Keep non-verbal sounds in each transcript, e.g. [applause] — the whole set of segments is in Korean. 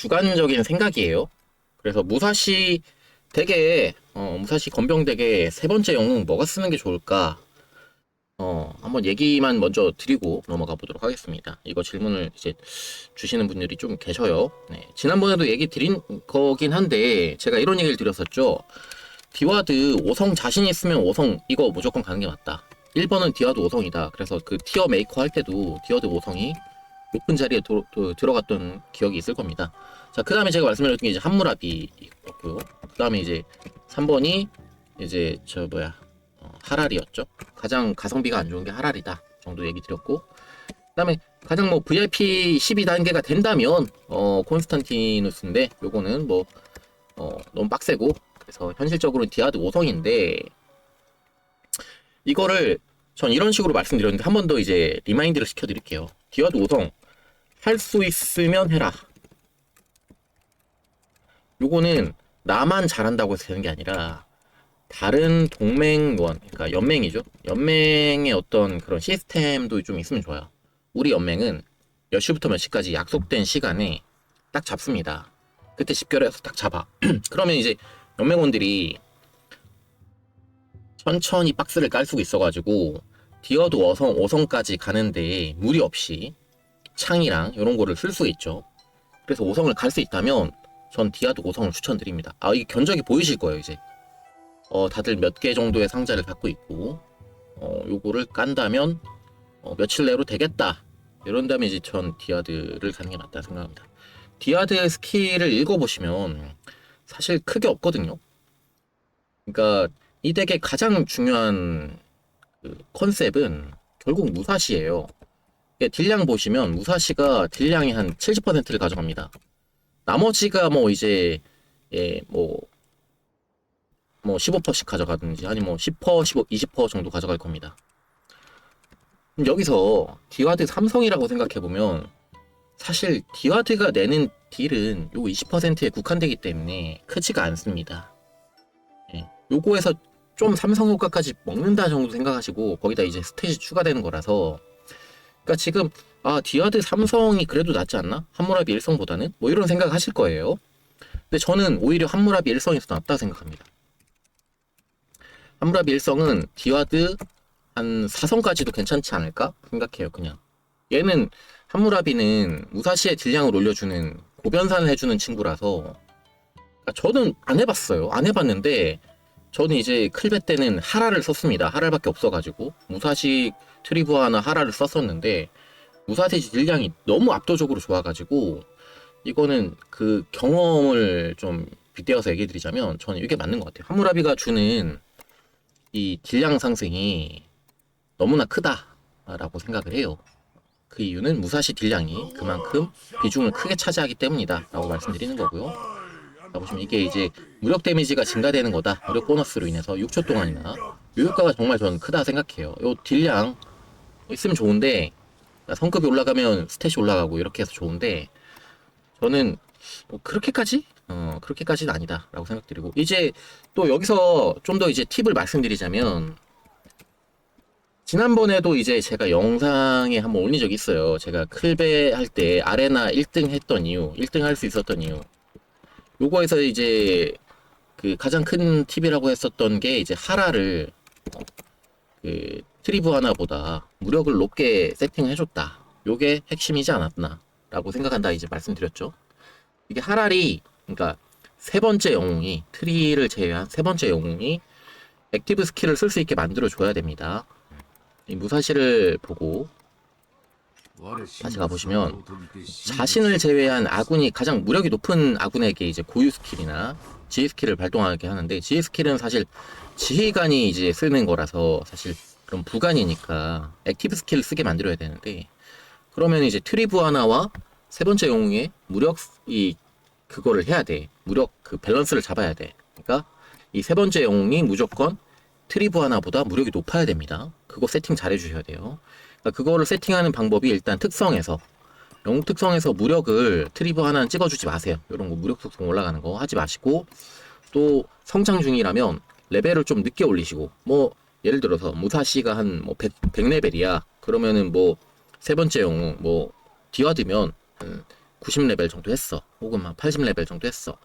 주관적인 생각이에요. 그래서 무사시 덱에 어, 무사시 건병 덱에 세 번째 영웅 뭐가 쓰는 게 좋을까? 어, 한번 얘기만 먼저 드리고 넘어가 보도록 하겠습니다. 이거 질문을 이제 주시는 분들이 좀 계셔요. 네, 지난번에도 얘기 드린 거긴 한데 제가 이런 얘기를 드렸었죠. 디와드 5성 자신 있으면 5성 이거 무조건 가는 게 맞다. 1번은 디와드 5성이다. 그래서 그 티어 메이커 할 때도 디와드 5성이 높은 자리에 도- 도- 들어갔던 기억이 있을 겁니다. 자, 그 다음에 제가 말씀드렸던 게 이제 한무라비였고요. 그 다음에 이제 3번이 이제 저 뭐야 어, 하랄이었죠. 가장 가성비가 안 좋은 게 하랄이다 정도 얘기 드렸고 그다음에 가장 뭐 VIP 12단계가 된다면 어 콘스탄티누스인데 요거는 뭐 어, 너무 빡세고 그래서 현실적으로는 디아드 5성인데 이거를 전 이런 식으로 말씀드렸는데 한 번 더 이제 리마인드를 시켜드릴게요. 디아드 5성 할 수 있으면 해라. 요거는 나만 잘한다고 해서 되는 게 아니라 다른 동맹원, 그러니까 연맹이죠. 연맹의 어떤 그런 시스템도 좀 있으면 좋아요. 우리 연맹은 몇 시부터 몇 시까지 약속된 시간에 딱 잡습니다. 그때 집결해서 딱 잡아. [clears throat] 그러면 이제 연맹원들이 천천히 박스를 깔 수가 있어가지고 디어드 5성, 5성까지 가는데 무리 없이 창이랑 이런 거를 쓸 수가 있죠. 그래서 5성을 갈 수 있다면 전 디아드 5성을 추천드립니다. 아, 이게 견적이 보이실 거예요, 이제. 어, 다들 몇 개 정도의 상자를 갖고 있고, 어, 요거를 깐다면, 어, 며칠 내로 되겠다. 이런 다음에 이제 전 디아드를 가는 게 맞다 생각합니다. 디아드 스킬을 읽어보시면 사실 크게 없거든요. 그러니까 이 덱의 가장 중요한 그 컨셉은 결국 무사시예요. 예, 딜량 보시면 무사시가 딜량이 한 70%를 가져갑니다. 나머지가 뭐 이제 예, 뭐, 뭐 15%씩 가져가든지 아니 뭐 10%, 15, 20% 정도 가져갈 겁니다. 그럼 여기서 디와드 삼성이라고 생각해 보면 사실 디와드가 내는 딜은 요 20%에 국한되기 때문에 크지가 않습니다. 예, 요거에서 좀 삼성 효과까지 먹는다 정도 생각하시고 거기다 이제 스탯이 추가되는 거라서 그러니까 지금 아 디아드 삼성이 그래도 낫지 않나? 한무라비 일성보다는 뭐 이런 생각 하실 거예요. 근데 저는 오히려 한무라비 일성이 더 낫다 생각합니다. 한무라비 일성은 디아드 한 4성까지도 괜찮지 않을까 생각해요. 그냥 얘는 한무라비는 무사시의 딜량을 올려주는 고변산을 해주는 친구라서 그러니까 저는 안 해봤어요. 안 해봤는데 저는 이제 클베 때는 하라를 썼습니다. 하라밖에 없어가지고 무사시 트리브아나 하라를 썼었는데 무사시 딜량이 너무 압도적으로 좋아가지고 이거는 그 경험을 좀 빗대어서 얘기해 드리자면 저는 이게 맞는 것 같아요. 하무라비가 주는 이 딜량 상승이 너무나 크다라고 생각을 해요. 그 이유는 무사시 딜량이 그만큼 비중을 크게 차지하기 때문이다 라고 말씀드리는 거고요. 자, 보시면 이게 이제 무력 데미지가 증가되는 거다. 무력 보너스로 인해서 6초 동안이나 이 효과가 정말 저는 크다 생각해요. 요 딜량 있으면 좋은데 성급이 올라가면 스탯이 올라가고 이렇게 해서 좋은데 저는 뭐 그렇게까지 어 그렇게까지는 아니다라고 생각드리고 이제 또 여기서 좀 더 이제 팁을 말씀드리자면 지난번에도 이제 제가 영상에 한번 올린 적이 있어요. 제가 클베 할 때 아레나 1등 했던 이유, 1등 할 수 있었던 이유. 요거에서 이제 그 가장 큰 팁이라고 했었던 게 이제 하라를 어, 그 트리브 하나보다 무력을 높게 세팅해줬다. 요게 핵심이지 않았나 라고 생각한다 이제 말씀드렸죠. 이게 하랄이 그러니까 세 번째 영웅이 트리를 제외한 세 번째 영웅이 액티브 스킬을 쓸 수 있게 만들어 줘야 됩니다. 이 무사시를 보고 다시 가보시면 자신을 제외한 아군이 가장 무력이 높은 아군에게 이제 고유 스킬이나 지휘 스킬을 발동하게 하는데 지휘 스킬은 사실 지휘관이 이제 쓰는 거라서 사실 그런 부관이니까 액티브 스킬을 쓰게 만들어야 되는데 그러면 이제 트리브 하나와 세 번째 영웅의 무력 이 그거를 해야 돼. 무력 그 밸런스를 잡아야 돼. 그러니까 이 세 번째 영웅이 무조건 트리브 하나보다 무력이 높아야 됩니다. 그거 세팅 잘 해주셔야 돼요. 그러니까 그거를 세팅하는 방법이 일단 특성에서 영웅 특성에서 무력을 트리브 하나는 찍어주지 마세요. 이런 거 무력 특성 올라가는 거 하지 마시고 또 성장 중이라면 레벨을 좀 늦게 올리시고 뭐 예를 들어서 무사시가 한 뭐 100, 100레벨이야. 그러면은 뭐 세 번째 영웅 뭐 디와드면 한 90레벨 정도 했어. 혹은 막 80레벨 정도 했어.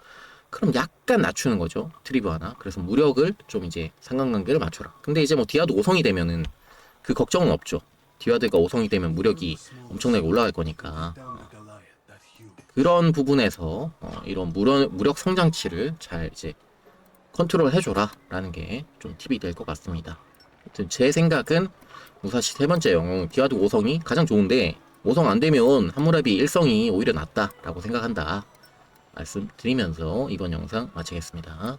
그럼 약간 낮추는 거죠. 트리브 하나. 그래서 무력을 좀 이제 상관관계를 맞춰라. 근데 이제 뭐 디아드 5성이 되면은 그 걱정은 없죠. 디아드가 5성이 되면 무력이 엄청나게 올라갈 거니까. 그런 부분에서 어, 이런 무력, 무력 성장치를 잘 이제 컨트롤 해줘라 라는 게 좀 팁이 될 것 같습니다. 제 생각은 무사시 세 번째 영웅 디아드 5성이 가장 좋은데 5성 안 되면 하무라비 1성이 오히려 낫다 라고 생각한다 말씀드리면서 이번 영상 마치겠습니다.